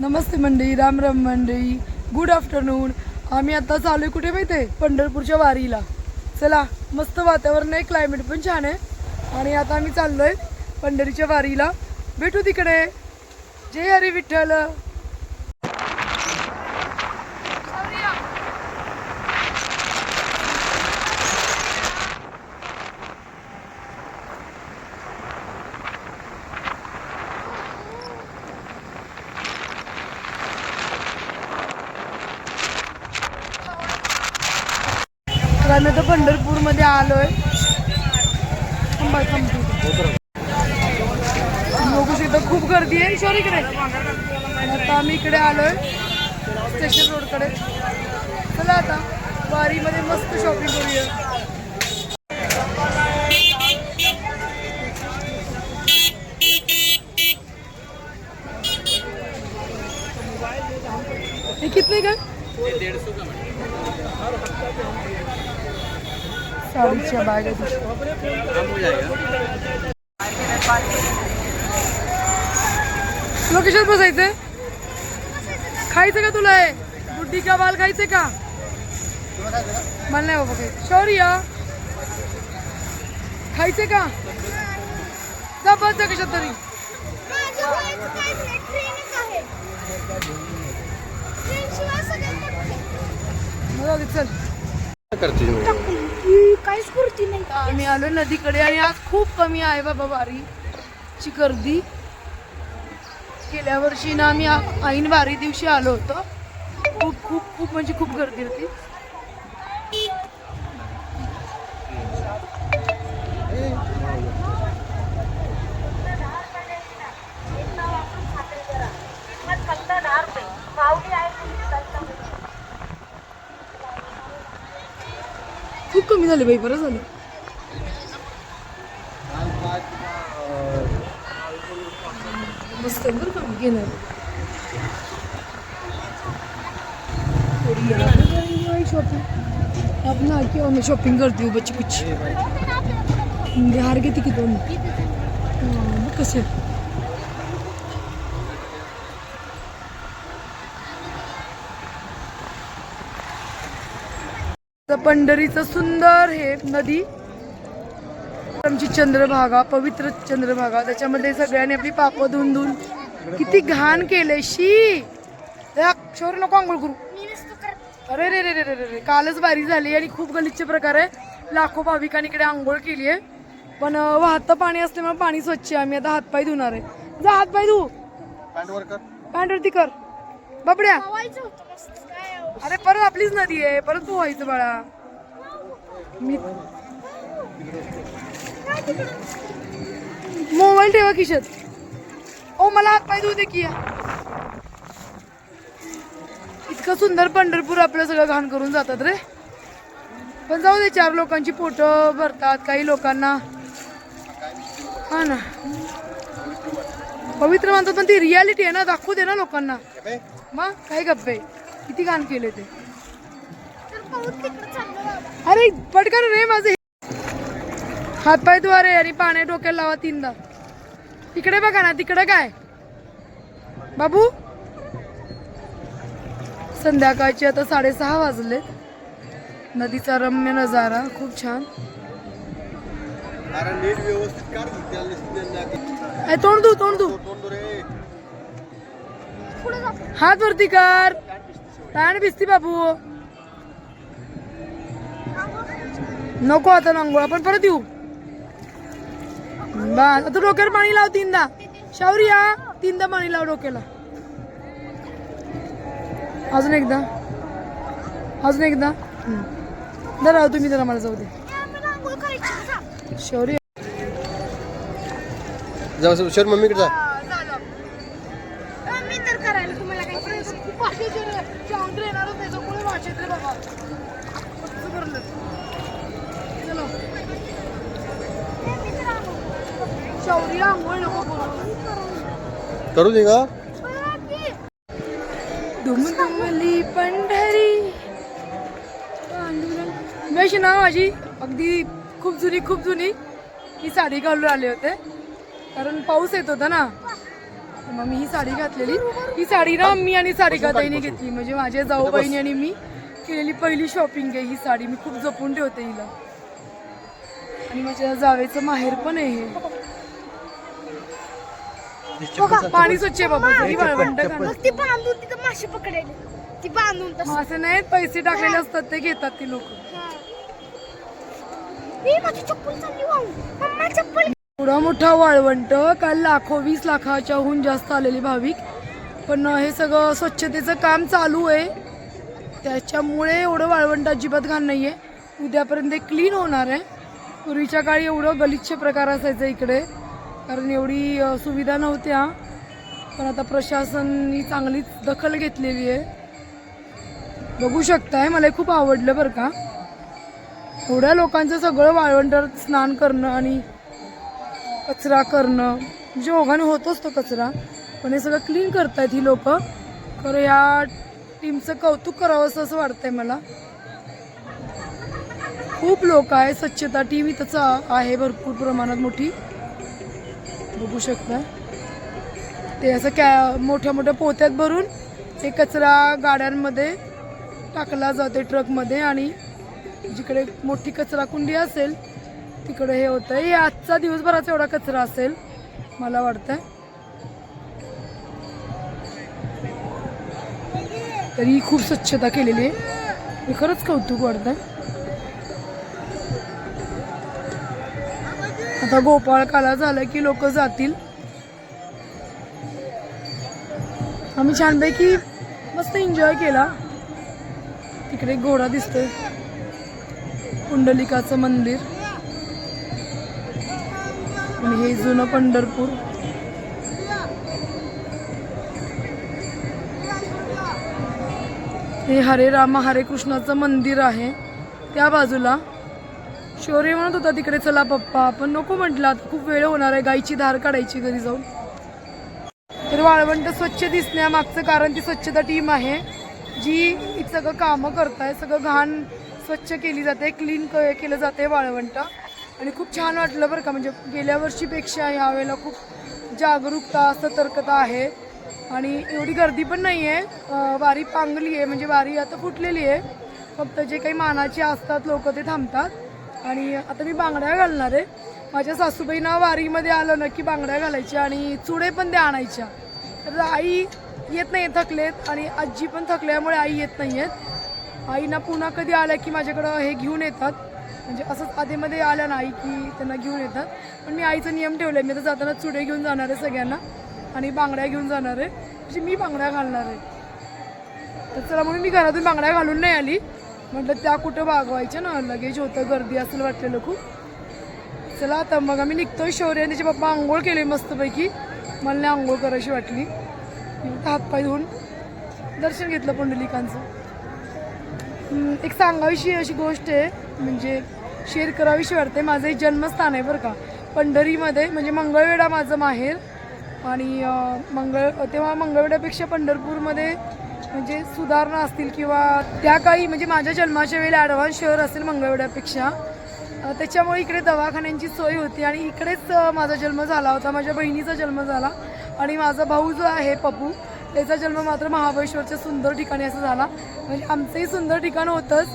नमस्ते मंडळी राम राम मंडळी. Good afternoon आम्ही आता चालू आहे कुठे माहिती आहे? पंढरपूरच्या वारीला. चला मस्त वातावरण आहे क्लायमेट पण छान आहे. आणि आता आम्ही आहे पंढरीच्या वारीला. भेटू तिकडे. जय हरी विठ्ठल. तर आम्ही आता पंढरपूरमध्ये आलोय. थांबा बघू इथं खूप गर्दी आहे. सॉरी इकडे. आता आम्ही इकडे आलोय. स्टेशन रोडकडे चला आता वारीमध्ये मस्त शॉपिंग करूया हे कितने का साडीच्या बॅग तुला कशात बसायचंय? खायचं का तुला हे? बुड्डी का बाल खायचे का? मला नाही बाबा काही शौर्य खायचे का? जा बस जा कशात तरी. चल. ही काहीच पुरती नाही. आम्ही आलो नदीकडे आणि आज खूप कमी आहे बाबा वारीची गर्दी. गेल्या वर्षी ना आम्ही ऐन वारी दिवशी आलो होतो. खूप खूप खूप म्हणजे खूप गर्दी होती. खूप कमी झाले बाई बरं झालं. मस्त बरं का मी घेणार शॉपिंग आपण ना मी शॉपिंग करते हो बच्ची कुछ हार की दोन? मग कसे? पंढरीचं सुंदर हे नदी आमची चंद्रभागा पवित्र चंद्रभागा त्याच्यामध्ये सगळ्यांनी आपली पापं धुवून धुवून किती घाण केले शी! शौर्य नको आंघोळ करू. मी नसतो करत. अरे रे रे रे रे रे रे कालच बारी झाली आणि खूप गलिच्छ प्रकार आहे. लाखो भाविकांनी इकडे आंघोळ केली आहे. पण वाहतं पाणी असल्यामुळे पाणी स्वच्छ आहे. आम्ही आता हातपाय धुणार आहे. जा हातपाय धु. पॅन्ट वरती कर. बाबड्या. अरे परत आपलीच नदी आहे. परत पोहायचं बाळा. मी मोबाईल ठेवा खिशात. ओ मला हात पाय धुऊ दे की. इतकं सुंदर पंढरपूर आपलं सगळं घाण करून जातात रे. पण जाऊ दे चार लोकांची पोट भरतात काही लोकांना. हा ना. पवित्र मानतात पण ती रियालिटी आहे ना दाखवू दे ना लोकांना. मग काय गप्पे? किती घाण केले ते? तिकडं. अरे पटकन रे माझे हातपाय धुवा रे आणि पाणी डोक्याला लावा तीनदा. इकडे बघा ना तिकडे काय? बाबू? संध्याकाळचे आता साडेसहा वाजले नदीचा रम्य नजारा खूप छान. अरे तोंड धु तोंड जा. हात वरती कर. पॅन्ट भिजती बाबू नको आता नांगोळ आपण परत येऊ. बस आता डोक्यावर पाणी लाव तीनदा. शावरिया तीनदा पाणी लाव डोक्याला. अजून एकदा. अजून एकदा. जरा राहू तुम्ही जरा मला जाऊ दे. शौर्य. जाऊ शर मम्मीकडे जा अं, मी तर करायला तुम्हाला काही करायचं. खूप वाशायचे रे चांगले येणारच नाही सगळे वाशायचे रे बाबा कसं करलं? चलो मी तर आंघोळ. शौर्य आंघोळ नको करू. करू दे का. दुमदुमली पंढरी. पांडुरंग मी अशी ना माझी. अगदी खूप जुनी खूप जुनी. ही साडी घालून आले होते. कारण पाऊस येत होता ना. मग मी ही साडी घातलेली. ही साडी ना मी आणि सारिकाताईने घेतली. म्हणजे माझ्या जाऊ बहिणी आणि मी केलेली पहिली शॉपिंग आहे ही साडी. मी खूप जपून ठेवते हिला. आणि माझ्या जावेचं माहेर पण आहे हे. पाणी स्वच्छ आहे बाबा. ही वाळवंट घाण. मग ती बांधून तिथं मासे पकडायले. ती बांधून तसं. मासे नाहीत पैसे टाकलेले असतात ते घेतात ती लोक. ए, माझी चप्पल चालली वाहून. मम्मा चप्पल एवढा मोठा वाळवंट काल लाखो वीस लाखाच्याहून जास्त आलेले भाविक. पण हे सगळं स्वच्छतेचं काम चालू आहे. त्याच्यामुळे एवढं वाळवंट अजिबात घाण नाही आहे उद्यापर्यंत क्लीन होणार आहे. पूर्वीच्या काळी एवढं गलिच्छ प्रकार असायचं इकडे. कारण एवढी सुविधा नव्हत्या. पण आता प्रशासननी चांगलीच दखल घेतलेली आहे. बघू शकताय मला हे खूप आवडलं बरं का. एवढ्या लोकांचं सगळं वाळवंटर स्नान करणं आणि कचरा करणं म्हणजे ओघाने होतोच तो कचरा पण हे सगळं क्लीन करतायत ही लोक. खरं या टीमचं कौतुक करावं असं असं वाटतंय मला. खूप लोक आहे स्वच्छता टीम इथंच आहे भरपूर प्रमाणात मोठी. बघू शकता. ते असं कॅ मोठ्या मोठ्या पोत्यात भरून हे कचरा गाड्यांमध्ये टाकला जातो ट्रकमध्ये आणि जिकडे मोठी कचरा कुंडी असेल तिकडे हे होतं हे आजचा दिवसभराचा एवढा कचरा असेल मला वाटतंय. तरी खूप स्वच्छता केलेली आहे. हे खरंच कौतुक वाटतंय. आता गोपाळ काला झालं की लोक जातील. आम्ही छानपैकी मस्त एन्जॉय केला. तिकडे घोडा दिसतोय. पुंडलिकाचं मंदिर. आणि हे जुनं पंढरपूर. हे हरे रामा हरे कृष्णाचं मंदिर आहे. त्या बाजूला शौर्य म्हणत होता तिकडे चला पप्पा पण नको म्हटलं आता खूप वेळ होणार आहे गाईची धार काढायची घरी जाऊन. तर वाळवंट स्वच्छ दिसण्यामागचं कारण ती स्वच्छता टीम आहे जी सगळं कामं करताय सगळं घाण स्वच्छ केली जाते क्लीन केलं जाते वाळवंट. आणि खूप छान वाटलं बरं का म्हणजे गेल्या वर्षीपेक्षा यावेळेला खूप जागरूकता सतर्कता आहे. आणि एवढी गर्दी पण नाही आहे. वारी पांगली आहे म्हणजे वारी आता फुटलेली आहे. फक्त जे काही मानाचे असतात लोक ते थांबतात. आणि आता मी बांगड्या घालणार आहे. माझ्या सासूबाईंना वारीमध्ये आलं ना की बांगड्या घालायच्या आणि चुडे पण त्या आणायच्या. तर आई येत नाही थकलेत आणि आजी पण थकल्यामुळे आई येत नाही आहेत आईना पुन्हा कधी आल्या की माझ्याकडं हे घेऊन येतात. म्हणजे असंच आधीमध्ये आल्या ना आई की त्यांना घेऊन येतात. पण मी आईचा नियम ठेवला आहे मी तर जाताना चुडे घेऊन जाणार आहे सगळ्यांना आणि बांगड्या घेऊन जाणार आहे. म्हणजे मी बांगड्या घालणार आहे. तर चला म्हणून मी घरातून बांगड्या घालून नाही आली. म्हटलं त्या कुठं भागवायच्या ना? लगेच होतं गर्दी असेल वाटलेलं खूप. चला आता मग आम्ही निघतोय. शौर्य आणि त्याचे बाप्पा आंघोळ केले मस्तपैकी. मला नाही आंघोळ करायची वाटली. हातपाय धुवून दर्शन घेतलं पुंडलिकांचं. एक सांगावीशी अशी गोष्ट आहे म्हणजे शेअर करावीशी वाटते माझं एक जन्मस्थान आहे बरं का. पंढरीमध्ये म्हणजे मंगळवेढा माझं माहेर. आणि मंगळ तेव्हा मंगळवेढ्यापेक्षा पंढरपूरमध्ये म्हणजे सुधारणा असतील किंवा त्या काही म्हणजे माझ्या जन्माच्या वेळेला ॲडव्हान्स शहर असेल मंगळवड्यापेक्षा त्याच्यामुळे इकडे दवाखान्यांची सोय होती आणि इकडेच माझा जन्म झाला होता. माझ्या बहिणीचा जन्म झाला आणि माझा भाऊ जो आहे पप्पू त्याचा जन्म मात्र महाबळेश्वरच्या सुंदर ठिकाणी असं झाला. म्हणजे आमचंही सुंदर ठिकाण होतंच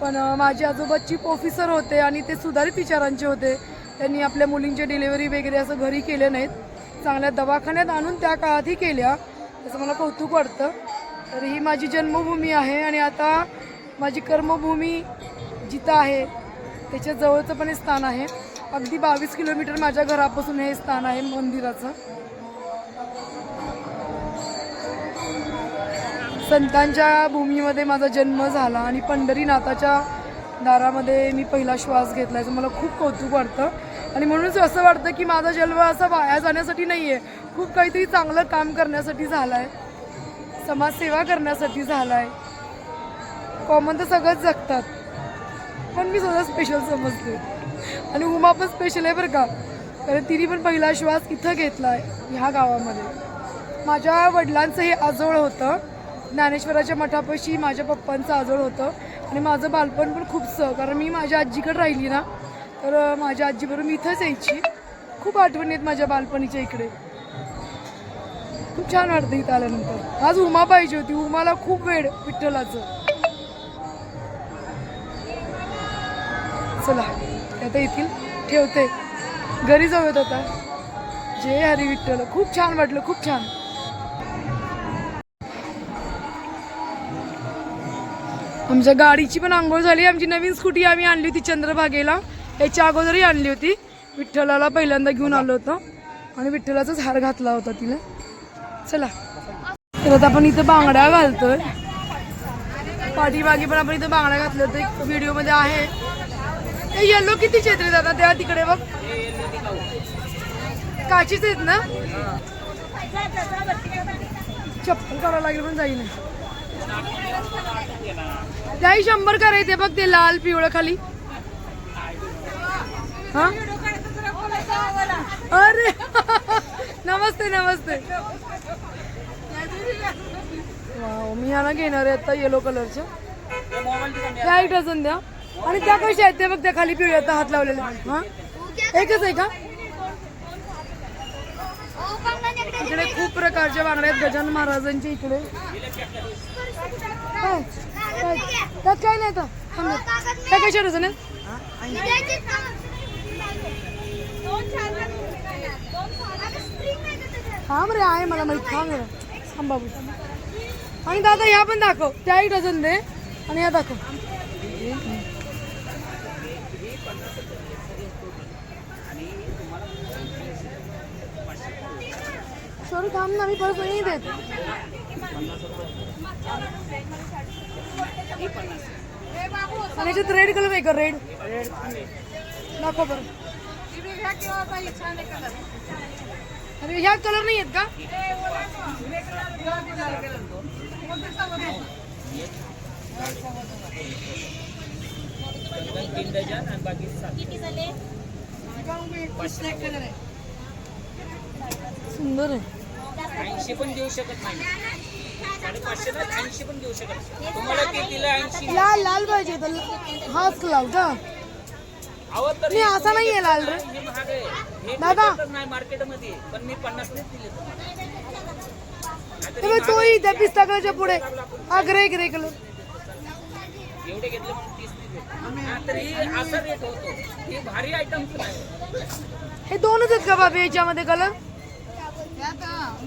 पण माझे आजोबा चीफ ऑफिसर होते आणि ते सुधारित विचारांचे होते. त्यांनी आपल्या मुलींचे डिलिव्हरी वगैरे असं घरी केले नाहीत. चांगल्या दवाखान्यात आणून त्या काळातही केल्या. त्याचं मला कौतुक वाटतं. तर ही माझी जन्मभूमी आहे आणि आता माझी कर्मभूमी जिथं आहे त्याच्या जवळचं पण हे स्थान आहे. अगदी बावीस किलोमीटर माझ्या घरापासून हे स्थान आहे मंदिराचं. संतांच्या भूमीमध्ये माझा जन्म झाला आणि पंढरीनाथाच्या दारामध्ये मी पहिला श्वास घेतला याचं मला खूप कौतुक वाटतं. आणि म्हणूनच असं वाटतं की माझा जन्म असा वाया जाण्यासाठी नाही आहे खूप काहीतरी चांगलं काम करण्यासाठी झाला आहे समाजसेवा करण्यासाठी झाला आहे कॉमन तर सगळंच जगतात. पण मी स्वतः स्पेशल समजते. आणि उमा पण स्पेशल आहे बरं का. कारण तिने पण पहिला श्वास इथं घेतला आहे ह्या गावामध्ये. माझ्या वडिलांचं हे आजोळ होतं. ज्ञानेश्वराच्या मठापाशी माझ्या पप्पांचं आजोळ होतं. आणि माझं बालपण पण खूपसं कारण मी माझ्या आजीकडे राहिली ना तर माझ्या आजीबरोबर मी इथंच यायची. खूप आठवणी आहेत माझ्या बालपणीच्या इकडे. खूप छान वाटतं इथं आल्यानंतर. आज उमा पाहिजे होती. उमाला खूप वेळ विठ्ठलाचं. चला आता येतील ठेवते. घरी जाऊयात आता. जय हरी विठ्ठल. खूप छान वाटलं खूप छान. आमच्या गाडीची पण आंघोळ झाली. आमची नवीन स्कूटी आम्ही आणली होती चंद्रभागेला. याच्या अगोदरही आणली होती. विठ्ठलाला पहिल्यांदा घेऊन आलो होतो. आणि विठ्ठलाचाच हार घातला होता तिला. चला. तर आता आपण इथं बांगड्या घालतोय. पाठीमागे पण आपण इथं बांगड्या घातल्या तर व्हिडिओ व्हिडिओमध्ये आहे. ते येलो किती छेत्री जातात त्या तिकडे बघ. काचीच आहेत ना? चप्पल करावं लागेल पण जाईल त्याही शंभर करायचे बघ ते लाल पिवळं खाली. हा? अरे! नमस्ते नमस्ते. वाव, मी ह्याला घेणार आहे आता येलो कलरचं त्या एक डझन द्या. आणि त्या कशा आहेत ते बघ त्या खाली पिवळ्या आता हात लावलेल्या हा? एकच आहे का? इकडे खूप प्रकारच्या बांगड्या आहेत गजानन महाराजांच्या इकडे. काय? त्यात काय नाही तर थांब त्या कशा डझन आहेत? हा रे आहे मला माहीत थांब आंबाबू आणि दादा ह्या पण दाखव. त्या एक डझन दे. आणि या दाखव. सॉरी थांब ना मी परत नाही देत. आणि याच्यात रेड कलर आहे का रेड दाखव बरं. अरे ह्या कलर नाही आहेत का? सुंदर आहे. ऐंशी पण देऊ शकत नाही. साडेपाचशे ऐंशी पण देऊ शकत नाही. तुम्हाला कितीला ऐंशी लाल लाल पाहिजे हाच लाल का नाही असा नाही आहे लाल रे हे आहे. हे दादा. नाही मार्केटमध्ये पण मी पन्नास दिले तोही त्या पिस्ता कलरच्या पुढे. हा ग्रे ग्रे कलर. एवढे घेतले. हा, तर ही असा रेट होतो. हे भारी आयटम्स नाही. हे दोनच आहेत का बाबी याच्यामध्ये कलर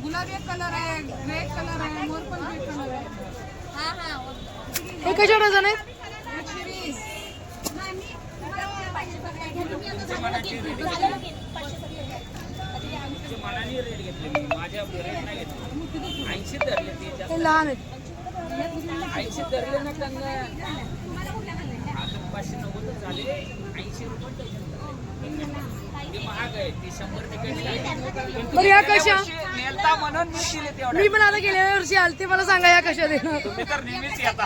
गुलाबी कलर आहे ग्रे कलर आहे मोरपंखी कलर आहे. हे कशा डझन आहेत तुमच्या मनाने रेट घेतले मी माझ्या रेट नाही घेतले ऐंशी धरले ते जास्त. लहान आहेत. ऐंशी धरले ना त्यांना. आता पाचशे नव्वदच झाले. ऐंशी रुपये डझन धरले. ते महाग आहे ते शंभर तिकीट बरं या कशा? नेलता म्हणून मी दिले तेवढे मी पण आता गेल्या वर्षी आलते. मला सांगा या कशा देणार? तुम्ही तर नेहमीच येता.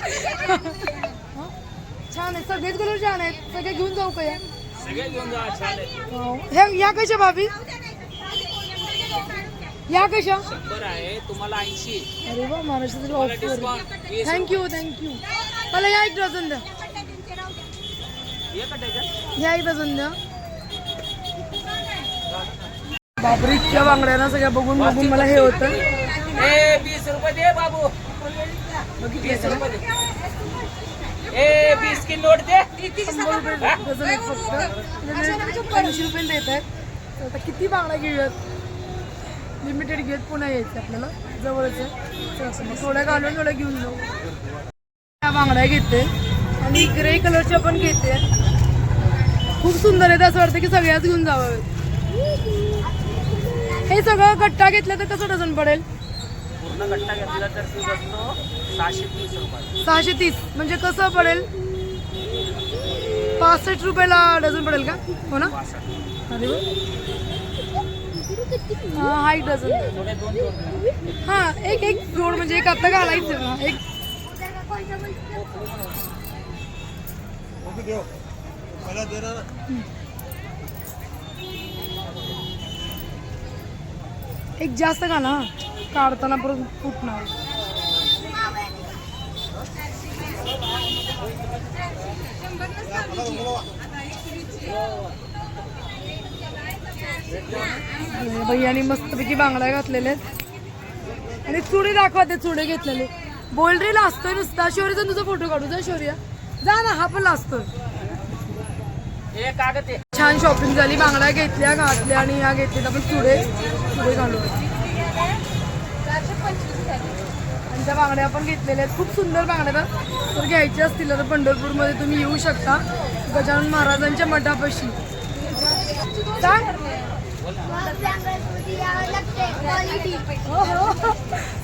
छान आहे सगळेच कलर छान आहेत. सगळे घेऊन जाऊ का या हो. या कशा भाभी? या कशा? शंभर आहे तुम्हाला ऐंशी अरे वा महाराष्ट्रातील ऑफ़र थँक्यू थँक्यू मला या एक डझन द्या. एक या एक डझन द्या. बापरे इतक्या बांगड्या सगळ्या बघून बघून मला हे होतं. वीस रुपये दे बाबू. वीस रुपये बीस की नोट दे. शंभर रुपये आहेत ऐंशी देत आहेत. तर आता किती बांगड्या घेऊयात? लिमिटेड घेत पुन्हा यायचं आपल्याला जवळच. थोड्या घालून थोड्या घेऊन जाऊ. त्या बांगड्या घेते. आणि ग्रे कलरच्या पण घेते. खूप सुंदर आहे असं वाटतं की सगळ्याच घेऊन जावं हे सगळं गट्टा घेतलं तर कसं डझन पडेल? पूर्ण गट्टा घेतला तर सहाशे तीस. म्हणजे कसं पडेल? पासष्ट रुपयाला डझन पडेल का? हो ना? अरे. हा हा एक डझन. हा एक एक जोड म्हणजे एक आता घालायचं. ना एक ना एक जास्त घाला हा. काढताना परत फुटणार. भैयानी मस्तपैकी बांगड्या घातलेल्या आहेत. आणि चुडे दाखवा ते चुडे घेतलेले. बोल रे लाजतोय नुसता शौर्यचा तुझा फोटो काढू. जा शौर्य. जा ना हा पण लाजतोय आहे. छान शॉपिंग झाली. बांगड्या घेतल्या घातल्या आणि ह्या घेतल्या आपण चुडे. चुडे घालू त्या बांगड्या आपण घेतलेल्या आहेत. खूप सुंदर बांगड्या तर घ्यायच्या असतील तर पंढरपूरमध्ये तुम्ही येऊ शकता. गजानन महाराजांच्या मठापाशी.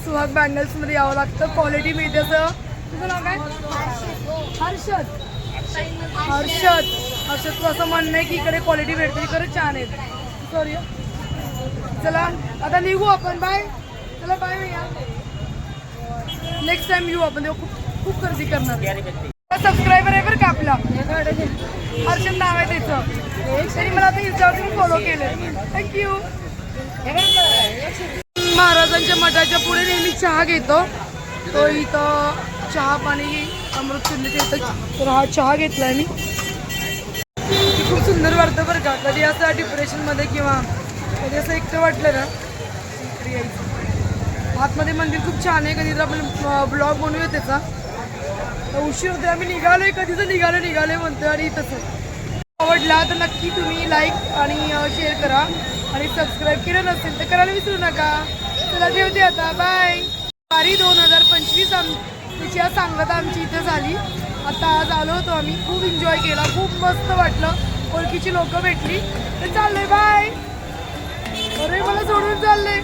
सुहाग बँगल्समध्ये यावं लागतं. क्वालिटी मिळते असं तुझं नाव काय? हर्षद. हर्षद. हर्षद तू असं म्हणणं आहे की इकडे क्वालिटी भेटते खरंच छान आहेत. सॉरी चला आता निघू आपण. बाय चला बाय भैया. नेक्स्ट टाइम येऊ आपण तेव्हा खूप खूप गर्दी करणार. सबस्क्रायबर आहे बरं का आपला? हर्षद नाव आहे त्याचं. तरी मला आता इंस्टावरती फॉलो केलं थँक्यू महाराजांच्या मठाच्या पुढे नेहमी चहा घेतो. तो इथं चहा पाणी अमृत येतं तर हा चहा घेतलाय मी. खूप सुंदर वाटतं बरं का. कधी असं डिप्रेशनमध्ये किंवा कधी असं एकटं वाटलं ना यायचं. आतमध्ये मंदिर खूप छान आहे. कधी आपण ब्लॉग बनवूया त्याचा. तर उशीर होते आम्ही निघालोय कधीच निघालो निघालोय म्हणतोय आणि तसं आवडला तर नक्की तुम्ही लाईक आणि शेअर करा आणि सबस्क्राईब केलं नसेल तर करायला विसरू नका. चला ठेवते आता. बाय वारी दोन हजार पंचवीस आम तिची आज सांगत आमची इथं झाली. आता आज आलो होतो आम्ही. खूप एन्जॉय केला. खूप मस्त वाटलं. ओळखीची लोकं भेटली. तर चाललंय. बाय अरे मला सोडून चाललंय.